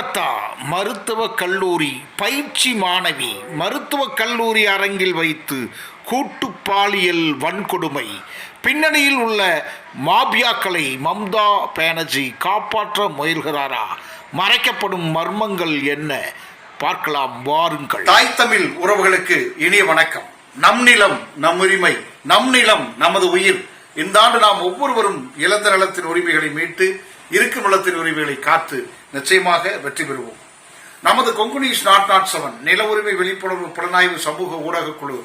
கல்கத்தா மருத்துவக் கல்லூரி பயிற்சி மாணவி மருத்துவக் கல்லூரி அரங்கில் வைத்து கூட்டு பாலியல் வன்கொடுமை. பின்னணியில் உள்ள மாபியாக்களை மம்தா பானர்ஜி காப்பாற்ற முயல்கிறாரா? மறைக்கப்படும் மர்மங்கள் என்ன? பார்க்கலாம் வாருங்கள். தாய் தமிழ் உறவுகளுக்கு இனிய வணக்கம். நம் நிலம் நம் உரிமை நம் நிலம் நமது உயிர். இந்த ஆண்டு நாம் ஒவ்வொருவரும் இழந்த நலத்தின் உரிமைகளை மீட்டு இருக்கும் நிலத்தின் உரிமைகளை காத்து நிச்சயமாக வெற்றி பெறுவோம். நமது கொங்குனி நாட் நாட் செவன் நில உரிமை விழிப்புணர்வு புலனாய்வு சமூக ஊடக குழு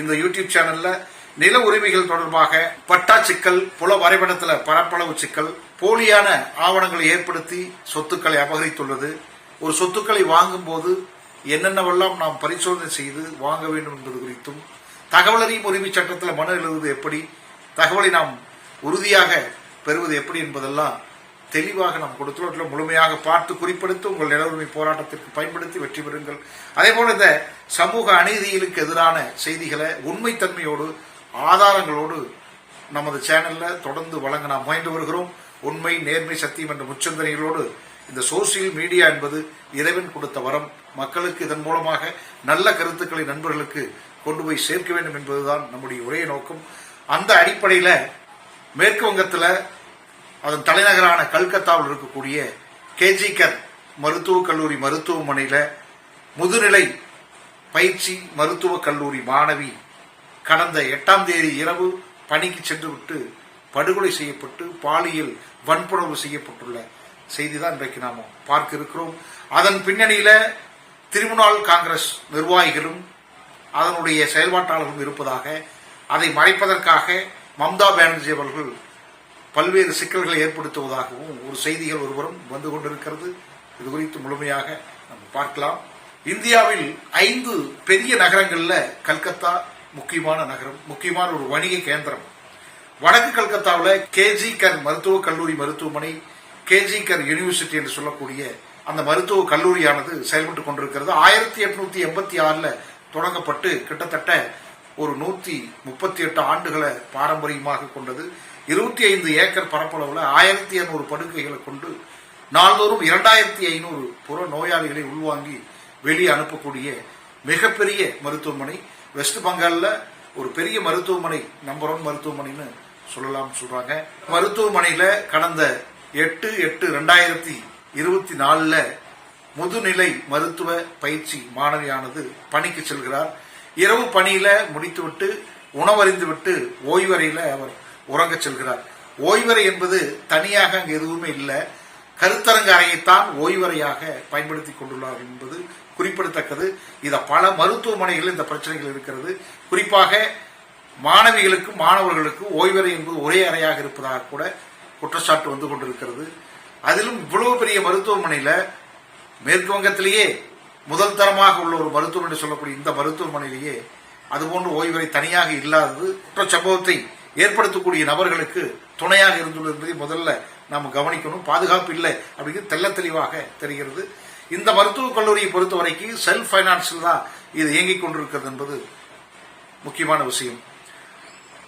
இந்த யூடியூப் சேனல்ல நில உரிமைகள் தொடர்பாக பட்டா சிக்கல் புல வரைபடத்தில் பரப்பளவு சிக்கல் போலியான ஆவணங்களை ஏற்படுத்தி சொத்துக்களை அபகரித்துள்ளது. ஒரு சொத்துக்களை வாங்கும் போது என்னென்னவெல்லாம் நாம் பரிசோதனை செய்து வாங்க வேண்டும் என்பது குறித்தும் தகவல் அறியும் உரிமை சட்டத்தில் மனு எழுதுவது எப்படி தகவலை நாம் உறுதியாக பெறுவது எப்படி என்பதெல்லாம் தெளிவாக நாம் கொடுத்துள்ள முழுமையாக பார்த்து குறிப்பெடுத்து உங்கள் நில உரிமை போராட்டத்திற்கு பயன்படுத்தி வெற்றி பெறுங்கள். அதே போல இந்த சமூக அநீதிகளுக்கு எதிரான செய்திகளை உண்மைத்தன்மையோடு ஆதாரங்களோடு நமது சேனல்ல தொடர்ந்து வழங்க நாம் முயன்று வருகிறோம். உண்மை நேர்மை சத்தியம் என்ற முச்சந்தனைகளோடு இந்த சோசியல் மீடியா என்பது இறைவன் கொடுத்த வரம். மக்களுக்கு இதன் மூலமாக நல்ல கருத்துக்களை நண்பர்களுக்கு கொண்டு போய் சேர்க்க வேண்டும் என்பதுதான் நம்முடைய ஒரே நோக்கம். அந்த அடிப்படையில் மேற்கு வங்கத்தில் அதன் தலைநகரான கல்கத்தாவில் இருக்கக்கூடிய கேஜிகர் மருத்துவக் கல்லூரி மருத்துவமனையில் முதுநிலை பயிற்சி மருத்துவக் கல்லூரி மாணவி கடந்த எட்டாம் தேதி இரவு பணிக்கு சென்றுவிட்டு படுகொலை செய்யப்பட்டு பாலியல் வன்புணர்வு செய்யப்பட்டுள்ள செய்தி தான் இன்றைக்கு நாம் பார்க்க இருக்கிறோம். அதன் பின்னணியில் திரிமுனாள் காங்கிரஸ் நிர்வாகிகளும் அதனுடைய செயல்பாட்டாளர்களும் இருப்பதாக அதை மறைப்பதற்காக மம்தா பானர்ஜி அவர்கள் பல்வேறு சிக்கல்களை ஏற்படுத்துவதாகவும் ஒரு செய்திகள் ஒருவரும் வந்து கொண்டிருக்கிறது. இது குறித்து முழுமையாக நம்ம பார்க்கலாம். இந்தியாவில் ஐந்து பெரிய நகரங்களில் கல்கத்தா முக்கியமான நகரம் முக்கியமான ஒரு வணிக கேந்திரம். வடக்கு கல்கத்தாவில் கேஜி கர் மருத்துவக் கல்லூரி மருத்துவமனை கேஜி கர் யூனிவர்சிட்டி என்று சொல்லக்கூடிய அந்த மருத்துவ கல்லூரியானது செயல்பட்டு கொண்டிருக்கிறது. ஆயிரத்தி எட்நூத்தி எண்பத்தி ஆறுல தொடங்கப்பட்டு கிட்டத்தட்ட ஒரு நூத்தி முப்பத்தி எட்டு ஆண்டுகளை பாரம்பரியமாக கொண்டது. இருபத்தி ஐந்து ஏக்கர் பரப்பளவில் ஆயிரத்தி இரநூறு படுக்கைகளை கொண்டு நாள்தோறும் இரண்டாயிரத்தி ஐநூறு புற நோயாளிகளை உள்வாங்கி வெளியே அனுப்பக்கூடிய மிகப்பெரிய மருத்துவமனை. வெஸ்ட் பெங்காலில் ஒரு பெரிய மருத்துவமனை நம்பர் ஒன் மருத்துவமனைன்னு சொல்லலாம் சொல்றாங்க. மருத்துவமனையில் கடந்த எட்டு எட்டு ரெண்டாயிரத்தி இருபத்தி நாலில் முதுநிலை மருத்துவ பயிற்சி மாணவியானது பணிக்கு செல்கிறார். இரவு பணியில முடித்துவிட்டு உணவறிந்துவிட்டு ஓய்வறையில் அவர் உறங்கச் செல்கிறார். ஓய்வறை என்பது தனியாக அங்கு எதுவுமே இல்லை. கருத்தரங்க அறையைத்தான் ஓய்வறையாக பயன்படுத்தி கொண்டுள்ளார் என்பது குறிப்பிடத்தக்கது. இதை பல மருத்துவமனைகளில் இந்த பிரச்சனைகள் இருக்கிறது. குறிப்பாக மாணவிகளுக்கும் மாணவர்களுக்கும் ஓய்வறை என்பது ஒரே அறையாக இருப்பதாக கூட குற்றச்சாட்டு வந்து கொண்டிருக்கிறது. அதிலும் இவ்வளவு பெரிய மருத்துவமனையில் மேற்கு வங்கத்திலேயே முதல் தரமாக உள்ள ஒரு மருத்துவமனை சொல்லக்கூடிய இந்த மருத்துவமனையிலேயே அதுபோன்று ஓய்வறை தனியாக இல்லாதது குற்றச்சம்பவத்தை ஏற்படுத்தக்கூடிய நபர்களுக்கு துணையாக இருந்துள்ளது என்பதை முதல்ல நாம் கவனிக்கணும். பாதுகாப்பு இல்லை அப்படிங்கிறது தெல்ல தெளிவாக தெரிகிறது. இந்த மருத்துவக் கல்லூரியை பொறுத்த வரைக்கும் செல்ஃப் ஃபைனான்ஸில் தான் இது இயங்கிக் கொண்டிருக்கிறது என்பது முக்கியமான விஷயம்.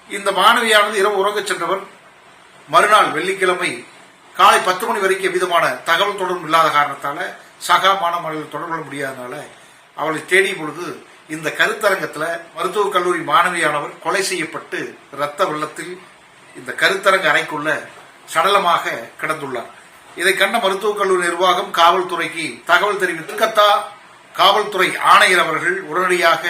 இந்த மாணவியானது இரவு உறங்கச் சென்றவர். மறுநாள் வெள்ளிக்கிழமை காலை பத்து மணி வரைக்கும் எவ்விதமான தகவல் தொடர்பு இல்லாத காரணத்தால் சகா மாணவர்கள் தொடர்பு கொள்ள முடியாதனால அவளை தேடிய பொழுது இந்த கருத்தரங்கத்தில் மருத்துவக் கல்லூரி மாணவியானவர் கொலை செய்யப்பட்டு இரத்த வெள்ளத்தில் இந்த கருத்தரங்க அறைக்குள்ள சடலமாக கிடந்துள்ளார். இதை கண்ட மருத்துவக் கல்லூரி நிர்வாகம் காவல்துறைக்கு தகவல் தெரிவித்து கத்தா காவல்துறை ஆணையர் அவர்கள் உடனடியாக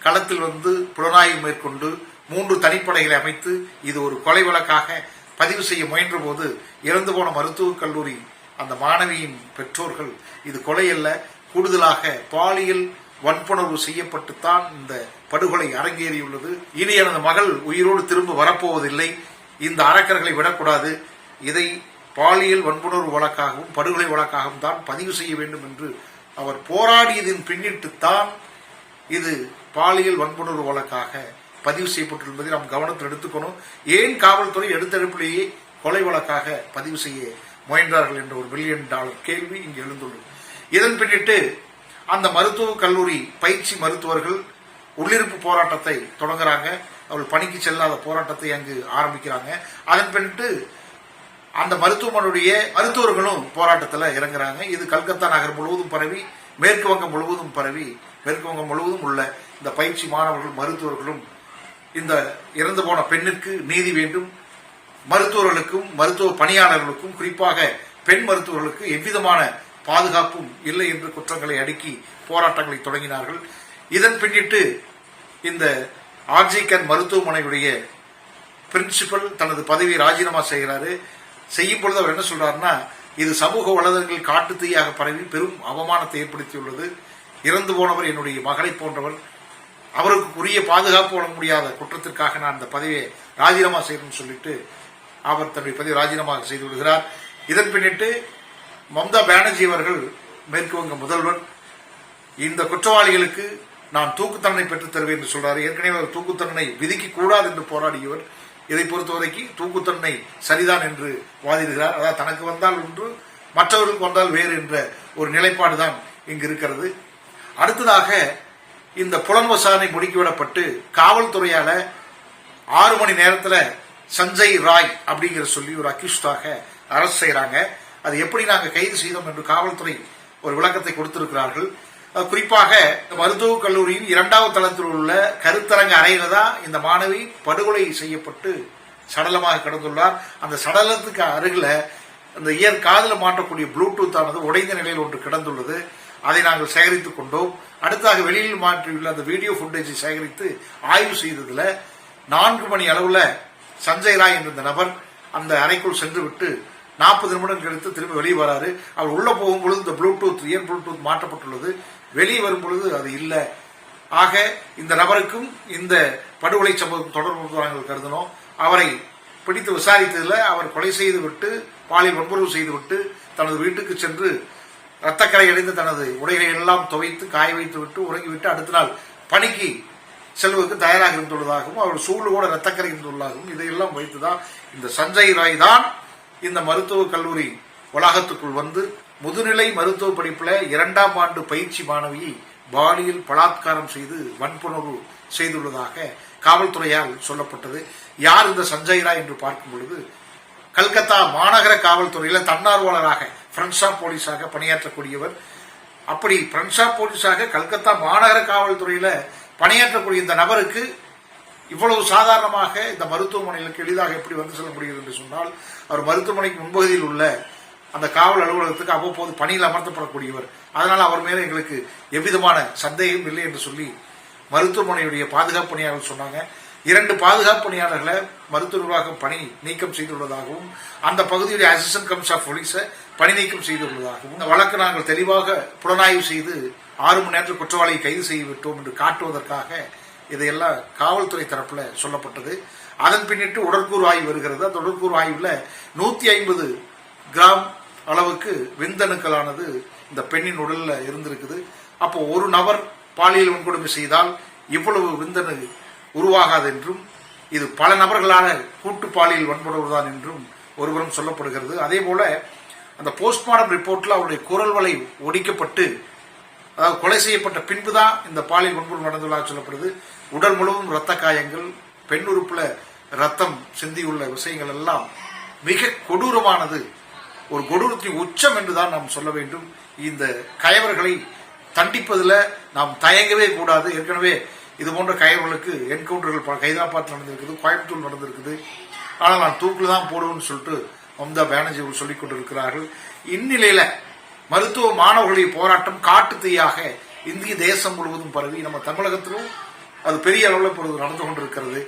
களத்தில் வந்து புலனாய்வு மேற்கொண்டு மூன்று தனிப்படைகளை அமைத்து இது ஒரு கொலை வழக்காக பதிவு செய்ய முயன்ற போது இறந்து போன மருத்துவக் கல்லூரி அந்த மாணவியின் பெற்றோர்கள் இது கொலை அல்ல கூடுதலாக பாலியல் வன்புணர்வு செய்யப்பட்டுத்தான் இந்த படுகொலை அரங்கேறியுள்ளது. இனி எனது மகள் உயிரோடு திரும்ப வரப்போவதில்லை. இந்த அரக்கர்களை விடக்கூடாது. இதை பாலியல் வன்புணர்வு வழக்காகவும் படுகொலை வழக்காகவும் தான் பதிவு செய்ய வேண்டும் என்று அவர் போராடியதின் பின்னிட்டுத்தான் இது பாலியல் வன்புணர்வு வழக்காக பதிவு செய்யப்பட்டுள்ளதை நாம் கவனத்தில் எடுத்துக்கணும். ஏன் காவல்துறை எடுத்தெடுப்பிலேயே கொலை வழக்காக பதிவு செய்ய முயன்றார்கள் என்ற ஒரு பில்லியன் டாலர் கேள்வி இங்கு எழுந்துள்ளது. இதன் பின்னிட்டு அந்த மருத்துவக் கல்லூரி பயிற்சி மருத்துவர்கள் உள்ளிருப்பு போராட்டத்தை தொடங்குறாங்க. அவள் பணிக்கு செல்லாத போராட்டத்தை அங்கு ஆரம்பிக்கிறாங்க. அதன் பின்ட்டு அந்த மருத்துவமனையுடைய மருத்துவர்களும் போராட்டத்தில் இறங்குறாங்க. இது கல்கத்தா நகர் முழுவதும் பரவி மேற்கு வங்கம் முழுவதும் பரவி மேற்கு வங்கம் முழுவதும் உள்ள இந்த பயிற்சி மாணவர்கள் மருத்துவர்களும் இந்த இறந்து போன பெண்ணிற்கு நீதி வேண்டும். மருத்துவர்களுக்கும் மருத்துவ பணியாளர்களுக்கும் குறிப்பாக பெண் மருத்துவர்களுக்கு எவ்விதமான பாதுகாப்பும் இல்லை என்று குற்றங்களை அடுக்கி போராட்டங்களை தொடங்கினார்கள். இதன் பின்னிட்டு இந்த ஆர்ஜிகன் மருத்துவமனையுடைய பிரின்சிபல் தனது பதவியை ராஜினாமா செய்கிறாரு. செய்யும் பொழுது அவர் என்ன சொல்றாருன்னா இது சமூக வலைதளங்களில் காட்டு தீயாக பரவி பெரும் அவமானத்தை ஏற்படுத்தியுள்ளது. இறந்து போனவர் என்னுடைய மகளை போன்றவர். அவருக்கு உரிய பாதுகாப்பு வழங்க முடியாத குற்றத்திற்காக நான் அந்த பதவியை ராஜினாமா செய்யணும்னு சொல்லிட்டு அவர் தன்னுடைய பதவி ராஜினாமா செய்து விடுகிறார். இதன் பின்னிட்டு மம்தா பானர்ஜி அவர்கள் மேற்கு வங்க முதல்வர். இந்த குற்றவாளிகளுக்கு நான் தூக்கு தண்டனை பெற்றுத் தருவேன் என்று சொல்றாரு. ஏற்கனவே அவர் தூக்கு தண்டனை விதிக்க கூடாது என்று போராடியவர். இதை பொறுத்தவரைக்கு தூக்கு தண்டனை சரிதான் என்று வாதிடுகிறார். அதாவது தனக்கு வந்தால் ஒன்று மற்றவர்களுக்கு வந்தால் வேறு என்ற ஒரு நிலைப்பாடு தான் இங்கு இருக்கிறது. அடுத்ததாக இந்த புலன் விசாரணை முடுக்கிவிடப்பட்டு காவல்துறையால ஆறு மணி நேரத்தில் சஞ்சய் ராய் அப்படிங்கிற சொல்லி ஒரு அக்யூஸ்டாக அரெஸ்ட் செய்கிறாங்க அது எப்படி நாங்கள் கைது செய்தோம் என்று காவல்துறை ஒரு விளக்கத்தை கொடுத்திருக்கிறார்கள். குறிப்பாக இந்த மருத்துவக் கல்லூரியின் இரண்டாவது தளத்தில் உள்ள கருத்தரங்க அறையில தான் இந்த மாணவி படுகொலை செய்யப்பட்டு சடலமாக கிடந்துள்ளார். அந்த சடலத்துக்கு அருகில் அந்த இயற் காதில் மாட்டக்கூடிய ப்ளூடூத் ஆனது உடைந்த நிலையில் ஒன்று கிடந்துள்ளது. அதை நாங்கள் சேகரித்துக் கொண்டோம். அடுத்தாக வெளியில் மாற்றியுள்ள அந்த வீடியோ ஃபுட்டேஜை சேகரித்து ஆய்வு செய்ததில் நான்கு மணி அளவில் சஞ்சய் ராய் என்ற இந்த நபர் அந்த அறைக்குள் சென்று விட்டு நாற்பது நிமிடம் கழித்து திரும்ப வெளியே வராரு. அவர் உள்ள போகும் பொழுது இந்த ப்ளூடூத் இயர் ப்ளூடூத் மாற்றப்பட்டுள்ளது. வெளியே வரும் பொழுது அது இல்லை. ஆக இந்த நபருக்கும் இந்த படுகொலை சம்பவம் தொடர்பு நாங்கள் கருதினோம். அவரை பிடித்து விசாரித்ததில் அவர் கொலை செய்து விட்டு பாலியல் வன்புறவு செய்து விட்டு தனது வீட்டுக்கு சென்று ரத்தக்கரை அடைந்து தனது உடைகளை எல்லாம் துவைத்து காய வைத்து விட்டு உறங்கிவிட்டு அடுத்த நாள் பணிக்கு செல்வதற்கு தயாராக இருந்துள்ளதாகவும் அவர் சூழலோட ரத்தக்கரை இருந்துள்ளதாகவும் இதையெல்லாம் வைத்துதான் இந்த சஞ்சய் ராய் தான் இந்த மருத்துவக் கல்லூரி வளாகத்துக்குள் வந்து முதுநிலை மருத்துவ படிப்புல இரண்டாம் ஆண்டு பயிற்சி மாணவியை பாலியல் பலாத்காரம் செய்து வன்புணர்வு செய்துள்ளதாக காவல்துறையால் சொல்லப்பட்டது. யார் இந்த சஞ்சய் ராய் என்று பார்க்கும் பொழுது கல்கத்தா மாநகர காவல்துறையில தன்னார்வலராக பிரன்சா போலீஸாக பணியாற்றக்கூடியவர். அப்படி பிரன்சா போலீஸாக கல்கத்தா மாநகர காவல்துறையில பணியாற்றக்கூடிய இந்த நபருக்கு இவ்வளவு சாதாரணமாக இந்த மருத்துவமனைகளுக்கு எளிதாக எப்படி வந்து செல்ல முடிகிறது என்று சொன்னால் அவர் மருத்துவமனைக்கு முன்பகுதியில் உள்ள அந்த காவல் அலுவலகத்துக்கு அவ்வப்போது பணியில் அமர்த்தப்படக்கூடியவர். அதனால் அவர் மேலே எங்களுக்கு எவ்விதமான சந்தேகம் இல்லை என்று சொல்லி மருத்துவமனையுடைய பாதுகாப்பு பணியாளர்கள் சொன்னாங்க. இரண்டு பாதுகாப்பு பணியாளர்களை மருத்துவ நிர்வாகம் பணி நீக்கம் செய்துள்ளதாகவும் அந்த பகுதியுடைய அசிஸ்டன்ட் கமிஷனர் போலீஸை பணி நீக்கம் செய்துள்ளதாகவும் இந்த வழக்கு நாங்கள் தெளிவாக புலனாய்வு செய்து ஆறு மணி நேரத்தில் குற்றவாளியை கைது செய்து விட்டோம் என்று காட்டுவதற்காக இதையெல்லாம் காவல்துறை தரப்புல சொல்லப்பட்டது. அதன் பின்னிட்டு உடற்கூறு ஆய்வு வருகிறது. அந்த உடற்கூறு ஆய்வுல நூத்தி ஐம்பது கிராம் அளவுக்கு விந்தணுக்களானது இந்த பெண்ணின் உடல்ல இருந்திருக்குது. அப்போ ஒரு நபர் பாலியல் வன்கொடுமை செய்தால் இவ்வளவு விந்தணு உருவாகாது என்றும் இது பல நபர்களான கூட்டு பாலியல் வன்கொடுமைதான் என்றும் ஒருபுறம் சொல்லப்படுகிறது. அதே போல அந்த போஸ்ட்மார்டம் ரிப்போர்ட்ல அவருடைய குரல் வலை ஒடிக்கப்பட்டு அதாவது கொலை செய்யப்பட்ட பின்புதான் இந்த பாலியல் வன்கொடுமை நடந்துள்ளதாக சொல்லப்படுது. உடல் முழுவதும் இரத்த காயங்கள் பெண் உறுப்புல ரத்தம் சிந்தியுள்ள விஷயங்கள் எல்லாம் மிக கொடூரமானது. ஒரு கொடூரத்தின் உச்சம் என்றுதான் நாம் சொல்ல வேண்டும். இந்த கயவர்களை தண்டிப்பதில் நாம் தயங்கவே கூடாது. ஏற்கனவே இது போன்ற கயவர்களுக்கு என்கவுண்டர்கள் ஹைதராபாத் நடந்திருக்குது கோயம்புத்தூர் நடந்திருக்குது. ஆனால் நான் தூக்கில் தான் போடுவேன்னு சொல்லிட்டு மம்தா பானர்ஜி அவர்கள் சொல்லிக் கொண்டிருக்கிறார்கள். இந்நிலையில மருத்துவ மாணவர்களுடைய போராட்டம் காட்டு தீயாக இந்திய தேசம் முழுவதும் பரவி நம்ம தமிழகத்திலும் அது பெரிய அளவில் இப்பொழுது நடந்து கொண்டிருக்கிறது.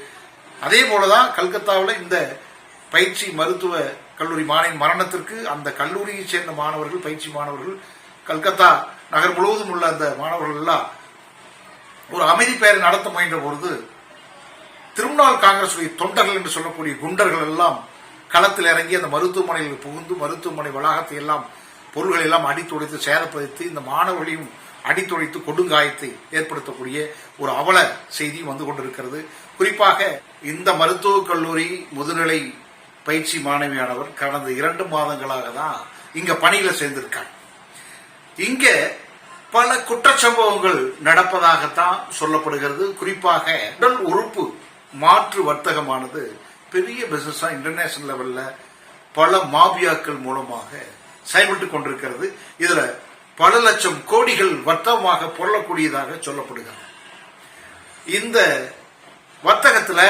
அதே போலதான் கல்கத்தாவில் இந்த பயிற்சி மருத்துவ கல்லூரி மாணவின் மரணத்திற்கு அந்த கல்லூரியைச் சேர்ந்த மாணவர்கள் பயிற்சி மாணவர்கள் கல்கத்தா நகர் முழுவதும் உள்ள அந்த மாணவர்கள் எல்லாம் ஒரு அமைதி பெயர் நடத்த முயன்ற பொழுது திருநாள் காங்கிரஸ் தொண்டர்கள் என்று சொல்லக்கூடிய குண்டர்கள் எல்லாம் களத்தில் இறங்கி அந்த மருத்துவமனையில் புகுந்து மருத்துவமனை வளாகத்தை எல்லாம் பொருள்களை எல்லாம் அடித்துடைத்து சேதப்படுத்தி இந்த மாணவர்களையும் அடித்துழைத்து கொடுங்காயத்தை ஏற்படுத்தக்கூடிய ஒரு அவல செய்தி வந்து கொண்டிருக்கிறது. குறிப்பாக இந்த மருத்துவக் கல்லூரி முதுநிலை பயிற்சி மாணவியானவர் கடந்த இரண்டு மாதங்களாக தான் இங்க பணியில சேர்ந்திருக்காங்க இங்க பல குற்றச்சம்பவங்கள் நடப்பதாகத்தான் சொல்லப்படுகிறது. குறிப்பாக உடல் உறுப்பு மாற்று வர்த்தகமானது பெரிய பிசினஸா இன்டர்நேஷனல் லெவல்ல பல மாபியாக்கள் மூலமாக செயல்பட்டு கொண்டிருக்கிறது. இதுல பல லட்சம் கோடிகள் வர்த்தகமாக பொருளக்கூடியதாக சொல்லப்படுகிறது. இந்த வர்த்தகத்தில்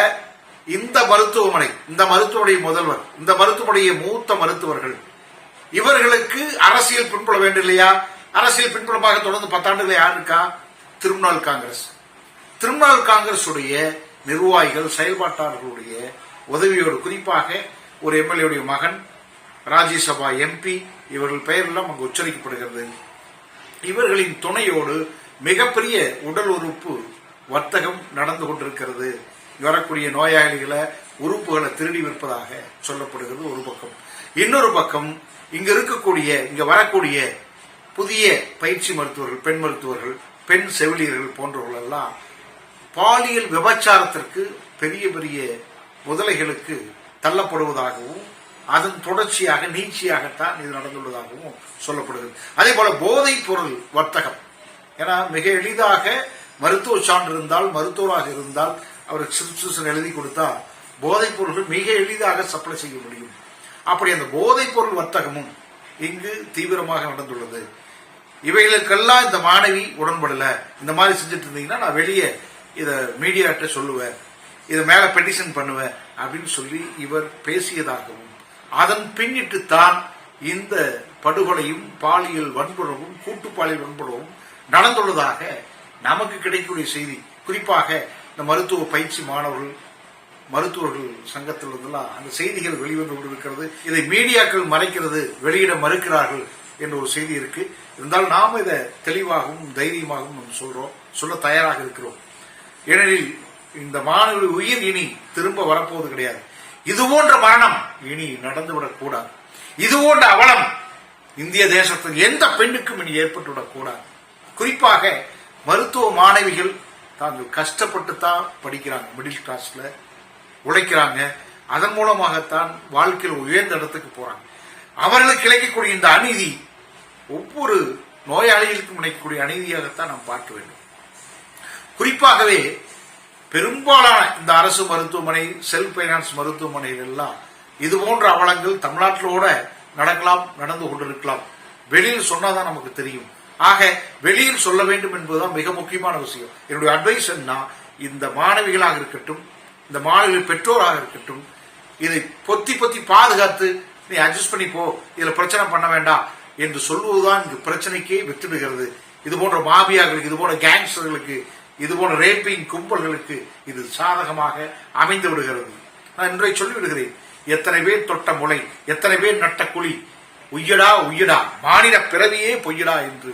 இந்த மருத்துவமனை இந்த மருத்துவமனை முதல்வர் இந்த மருத்துவமனைய மூத்த மருத்துவர்கள் இவர்களுக்கு அரசியல் பின்புல வேண்டும் இல்லையா? அரசியல் பின்புலமாக தொடர்ந்து பத்தாண்டுகளை யார் இருக்கா? திருநாள் காங்கிரஸ். திருநாள் காங்கிரஸ் உடைய நிர்வாகிகள் செயல்பாட்டாளர்களுடைய உதவியோடு குறிப்பாக ஒரு எம்எல்ஏ மகன் ராஜ்யசபா எம்பி இவர்கள் பெயரெல்லாம் அங்கு உச்சரிக்கப்படுகிறது. இவர்களின் துணையோடு மிகப்பெரிய உடல் உறுப்பு வர்த்தகம் நடந்து கொண்டிருக்கிறது. வரக்கூடிய நோயாளிகளை உறுப்புகளை திருடி விற்பதாக சொல்லப்படுகிறது ஒரு பக்கம். இன்னொரு பக்கம் இங்க இருக்கக்கூடிய இங்க வரக்கூடிய புதிய பயிற்சி மருத்துவர்கள் பெண் மருத்துவர்கள் பெண் செவிலியர்கள் போன்றவர்கள் எல்லாம் பாலியல் விபச்சாரத்திற்கு பெரிய பெரிய முதலைகளுக்கு தள்ளப்படுவதாகவும் அதன் தொடர்ச்சியாக நீட்சியாகத்தான் இது நடந்துள்ளதாகவும் சொல்லப்படுகிறது. அதே போல போதைப் பொருள் வர்த்தகம். ஏன்னா மிக எளிதாக மருத்துவ சான்று இருந்தால் மருத்துவராக இருந்தால் அவருக்கு சிப்சன் எழுதி கொடுத்தா போதைப் பொருள்கள் மிக எளிதாக சப்ளை செய்ய முடியும். அப்படி அந்த போதைப் பொருள் வர்த்தகமும் இங்கு தீவிரமாக நடந்துள்ளது. இவைகளுக்கெல்லாம் இந்த மாணவி உடன்படல. இந்த மாதிரி செஞ்சுட்டு இருந்தீங்கன்னா நான் வெளியே இதை மீடியாட்ட சொல்லுவேன். இதை மேல பெட்டிஷன் பண்ணுவேன் அப்படின்னு சொல்லி இவர் பேசியதாகவும் அதன் பின்னிட்டு தான் இந்த படுகொலையும் பாலியல் வன்புணர்வும் கூட்டு பாலியல் வன்புணர்வும் நடந்துள்ளதாக நமக்கு கிடைக்கக்கூடிய செய்தி. குறிப்பாக இந்த மருத்துவ பயிற்சி மாணவர்கள் மருத்துவர்கள் சங்கத்திலிருந்தெல்லாம் அந்த செய்திகள் வெளிவந்து கொண்டிருக்கிறது. இதை மீடியாக்கள் மறைக்கிறது வெளியிட மறுக்கிறார்கள் என்ற ஒரு செய்தி இருக்கு. இருந்தால் நாம் இதை தெளிவாகவும் தைரியமாகவும் நம்ம சொல்றோம் சொல்ல தயாராக இருக்கிறோம். ஏனெனில் இந்த மாணவர்கள் உயிர் இனி திரும்ப வரப்போவது கிடையாது. இது போன்ற மரணம் இனி நடந்துவிடக் கூடாது இது போன்ற அவலம் இந்திய தேசத்தில் எந்த பெண்ணுக்கும் இனி ஏற்பட்டுவிடக் கூடாது குறிப்பாக மருத்துவ மாணவிகள் தாங்கள் கஷ்டப்பட்டு தான் படிக்கிறாங்க மிடில் கிளாஸ்ல உழைக்கிறாங்க. அதன் மூலமாகத்தான் வாழ்க்கையில் உயர்ந்த இடத்துக்கு போறாங்க. அவர்களுக்கு கிடைக்கக்கூடிய இந்த அநீதி ஒவ்வொரு நோயாளிகளுக்கும் இணைக்கக்கூடிய அநீதியாகத்தான் நாம் பார்க்க வேண்டும். குறிப்பாகவே பெரும்பாலான இந்த அரசு மருத்துவமனை செல்ஃப் பைனான்ஸ் மருத்துவமனைகள் எல்லாம் இது போன்ற அவலங்கள் தமிழ்நாட்டிலோட நடக்கலாம் நடந்து கொண்டிருக்கலாம். வெளியில் சொன்னாதான் நமக்கு தெரியும். ஆக வெளியில் சொல்ல வேண்டும் என்பதுதான் மிக முக்கியமான விஷயம். என்னுடைய அட்வைஸ் என்ன இந்த மாணவிகளாக இருக்கட்டும் இந்த மாணவிகள் பெற்றோராக இருக்கட்டும் இதை பொத்தி பொத்தி பாதுகாத்து நீ அட்ஜஸ்ட் பண்ணி போ இதுல பிரச்சனை பண்ண வேண்டாம் என்று சொல்வதுதான் இங்கு பிரச்சனைக்கே வித்துடுகிறது. இது போன்ற மாபியாக்களுக்கு இது போன்ற கேங்ஸ்டர்களுக்கு இது போன்ற ரேப்பிங் கும்பல்களுக்கு இது சாதகமாக அமைந்து விடுகிறது. நான் இன்றை சொல்லிவிடுகிறேன் எத்தனை பேர் தொட்ட முளை எத்தனை பேர் நட்ட குழி உய்யடா உய்யடா மாநில பிறவியே பொய்யடா என்று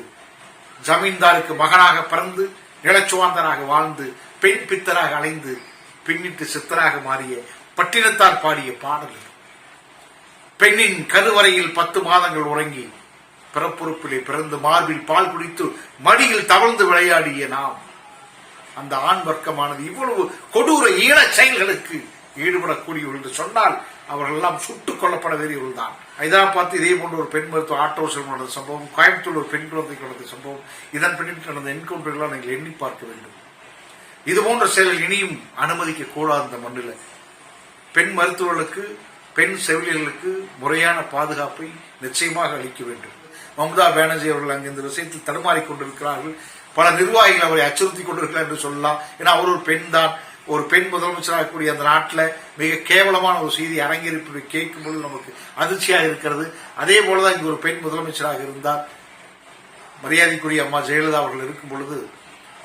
ஜமீன்தாருக்கு மகனாக பிறந்து நிலச்சுவாந்தனாக வாழ்ந்து பெண் பித்தராக அலைந்து பின்னிட்டு சித்தராக மாறிய பட்டினத்தார் பாடிய பாடல் பெண்ணின் கருவறையில் பத்து மாதங்கள் உறங்கி பிறப்புறுப்பிலே பிறந்து மார்பில் பால் குடித்து மடியில் தவழ்ந்து விளையாடிய நாம். அந்த ஆண் வர்க்கமானது இவ்வளவு கொடூர ஈழ செயல்களுக்கு ஈடுபடக்கூடியவர்கள் என்று சொன்னால் அவர்கள் எல்லாம் சுட்டுக் கொல்லப்பட வேண்டியவர்கள் தான் ஹைதராபாத் இதே போன்ற ஒரு பெண் மருத்துவ ஆட்டோவில் நடந்த சம்பவம் கோயம்புத்தூர் ஒரு பெண் குழந்தை நடந்த சம்பவம் இதன் பின்னிட்டு நடந்த என்கவுண்டர்களாம் நீங்கள் எண்ணி பார்க்க வேண்டும். இது போன்ற செயல்கள் இனியும் அனுமதிக்க கூடாது இந்த மண்ணில். பெண் மருத்துவர்களுக்கு பெண் செவிலியர்களுக்கு முறையான பாதுகாப்பை நிச்சயமாக அளிக்க வேண்டும். மம்தா பானர்ஜி அவர்கள் அங்கு இந்த விஷயத்தில் தடுமாறிக் கொண்டிருக்கிறார்கள். பல நிர்வாகிகள் அவரை அச்சுறுத்தி கொண்டிருக்கிறார் என்று சொல்லலாம். ஏன்னா அவர் ஒரு பெண் தான் ஒரு பெண் முதலமைச்சராக கூடிய அந்த நாட்டில் மிக கேவலமான ஒரு செய்தி அரங்கேறிப்பதை கேட்கும்போது நமக்கு அதிர்ச்சியாக இருக்கிறது. அதே போலதான் இங்கு ஒரு பெண் முதலமைச்சராக இருந்தால் மரியாதைக்குரிய அம்மா ஜெயலலிதா அவர்கள் இருக்கும் பொழுது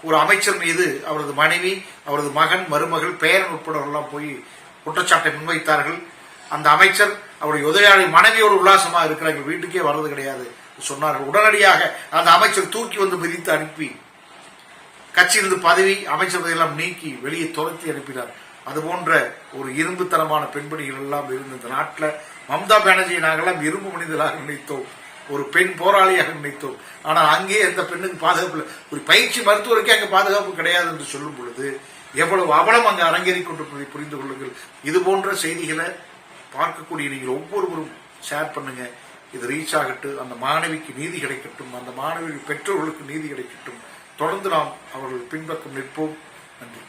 ஒரு அமைச்சர் மீது அவரது மனைவி அவரது மகன் மருமகள் பேரன் உட்படவர்கள்லாம் போய் குற்றச்சாட்டை முன்வைத்தார்கள். அந்த அமைச்சர் அவருடைய உதவியாளி மனைவியோடு உல்லாசமாக இருக்கிறாங்க வீட்டுக்கே வர்றது கிடையாது. சொன்னார்கள். உடனடியாக அந்த அமைச்சர் தூக்கி வந்து மிதித்து அனுப்பி கட்சியிலிருந்து பதவி அமைச்சர் எல்லாம் நீக்கி வெளியே துரத்தி அனுப்பினார். அது போன்ற ஒரு இரும்புத்தனமான பெண்பணிகள் எல்லாம் இருந்த இந்த நாட்டில் மம்தா பானர்ஜியை நாங்கள்லாம் இரும்பு மனிதர்களாக நினைத்தோம். ஒரு பெண் போராளியாக நினைத்தோம். ஆனால் அங்கே அந்த பெண்ணுக்கு பாதுகாப்பு இல்லை. ஒரு பயிற்சி மருத்துவருக்கே அங்கே பாதுகாப்பு கிடையாது என்று சொல்லும் பொழுது எவ்வளவு அவலம் அங்கு அரங்கேறி கொண்டிருப்பதை புரிந்து கொள்ளுங்கள். இது போன்ற செய்திகளை பார்க்கக்கூடிய நீங்கள் ஒவ்வொருவரும் ஷேர் பண்ணுங்க. இது ரீச் ஆகட்டும் அந்த மாணவிக்கு நீதி கிடைக்கட்டும் அந்த மாணவி பெற்றோர்களுக்கு நீதி கிடைக்கட்டும் தொடர்ந்து நாம் அவர்கள் பின்பக்கம் நிற்போம். நன்றி.